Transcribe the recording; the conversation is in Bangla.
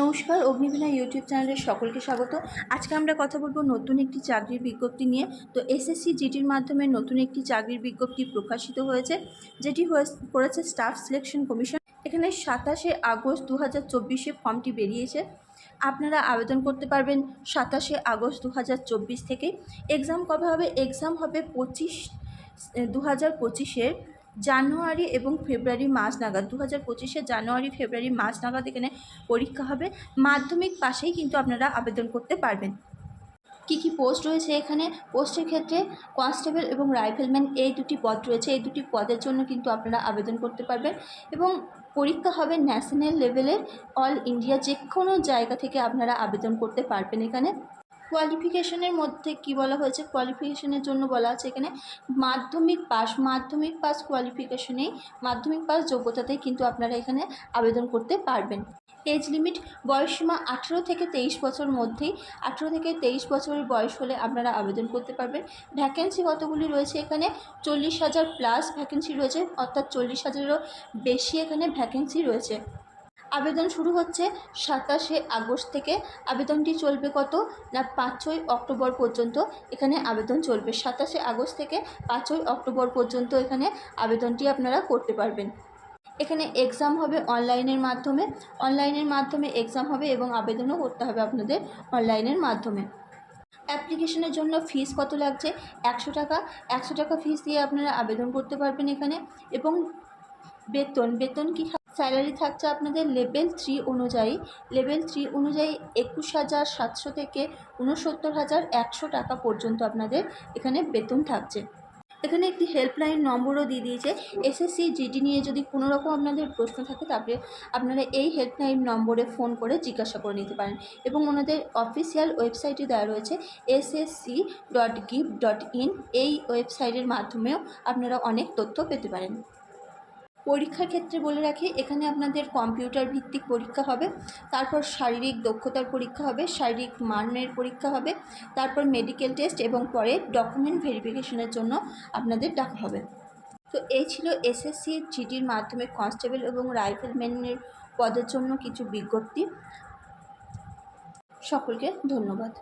নমস্কার, অগ্নিবীণা ইউটিউব চ্যানেলের সকলকে স্বাগত। আজকে আমরা কথা বলব নতুন একটি চাকরির বিজ্ঞপ্তি নিয়ে। তো এসএসসি জিটির মাধ্যমে নতুন একটি চাকরির বিজ্ঞপ্তি প্রকাশিত হয়েছে, যেটি করেছে স্টাফ সিলেকশন কমিশন। এখানে সাতাশে আগস্ট দু হাজার চব্বিশে ফর্মটি বেরিয়েছে। আপনারা আবেদন করতে পারবেন সাতাশে আগস্ট দু হাজার চব্বিশ থেকে। এক্সাম কবে হবে? এক্সাম হবে পঁচিশ দু হাজার পঁচিশের জানুয়ারি এবং ফেব্রুয়ারি মাস নাগাদ দু হাজার পঁচিশে জানুয়ারি, ফেব্রুয়ারি মাস নাগাদ এখানে পরীক্ষা হবে। মাধ্যমিক পাশেই কিন্তু আপনারা আবেদন করতে পারবেন। কী কী পোস্ট রয়েছে এখানে? পোস্টের ক্ষেত্রে কনস্টেবল এবং রাইফেলম্যান এই দুটি পদ রয়েছে। এই দুটি পদের জন্য কিন্তু আপনারা আবেদন করতে পারবেন এবং পরীক্ষা হবে ন্যাশনাল লেভেলের। অল ইন্ডিয়া যে কোনো জায়গা থেকে আপনারা আবেদন করতে পারবেন এখানে। কোয়ালিফিকেশনের মধ্যে কি বলা হয়েছে? কোয়ালিফিকেশনের জন্য বলা আছে এখানে। মাধ্যমিক পাস মাধ্যমিক পাস কোয়ালিফিকেশনেই মাধ্যমিক পাস যোগ্যতাতেই কিন্তু আপনারা এখানে আবেদন করতে পারবেন। এজ লিমিট বয়সসীমা আঠেরো থেকে তেইশ বছর মধ্যেই, আঠেরো থেকে তেইশ বছরের বয়স হলে আপনারা আবেদন করতে পারবেন। ভ্যাকেন্সি কতগুলি রয়েছে এখানে? চল্লিশ হাজার প্লাস ভ্যাকেন্সি রয়েছে, অর্থাৎ চল্লিশ হাজারেরও বেশি এখানে ভ্যাকেন্সি রয়েছে। আবেদন শুরু হচ্ছে সাতাশে আগস্ট থেকে। আবেদনটি চলবে কত? না, পাঁচই অক্টোবর পর্যন্ত এখানে আবেদন চলবে। সাতাশে আগস্ট থেকে পাঁচই অক্টোবর পর্যন্ত এখানে আবেদনটি আপনারা করতে পারবেন। এখানে এক্সাম হবে অনলাইনের মাধ্যমে। অনলাইনের মাধ্যমে এক্সাম হবে এবং আবেদনও করতে হবে আপনাদের অনলাইনের মাধ্যমে। অ্যাপ্লিকেশনের জন্য ফিস কত লাগছে? একশো টাকা। একশো টাকা ফিস দিয়ে আপনারা আবেদন করতে পারবেন এখানে। এবং বেতন। বেতন কি স্যালারি থাকছে আপনাদের লেভেল থ্রি অনুযায়ী। লেভেল থ্রি অনুযায়ী একুশ হাজার সাতশো থেকে উনসত্তর হাজার একশো টাকা পর্যন্ত আপনাদের এখানে বেতন থাকছে। এখানে একটি হেল্পলাইন নম্বরও দিয়ে দিয়েছে। এসএসসি জিডি নিয়ে যদি কোনো রকম আপনাদের প্রশ্ন থাকে তারপরে আপনারা এই হেল্পলাইন নম্বরে ফোন করে জিজ্ঞাসা করে নিতে পারেন। এবং ওনাদের অফিসিয়াল ওয়েবসাইটে দেওয়া রয়েছে SSC dot gov dot in এই ওয়েবসাইটের মাধ্যমেও আপনারা অনেক তথ্য পেতে পারেন। পরীক্ষার ক্ষেত্রে বলে রাখি, এখানে আপনাদের কম্পিউটার ভিত্তিক পরীক্ষা হবে, তারপর শারীরিক দক্ষতার পরীক্ষা হবে, শারীরিক মানের পরীক্ষা হবে, তারপর মেডিকেল টেস্ট এবং পরে ডকুমেন্ট ভেরিফিকেশনের জন্য আপনাদের ডাকা হবে। তো এই ছিল এসএসসি জিডির মাধ্যমে কনস্টেবল এবং রাইফেলম্যানের পদের জন্য কিছু বিজ্ঞপ্তি। সকলকে ধন্যবাদ।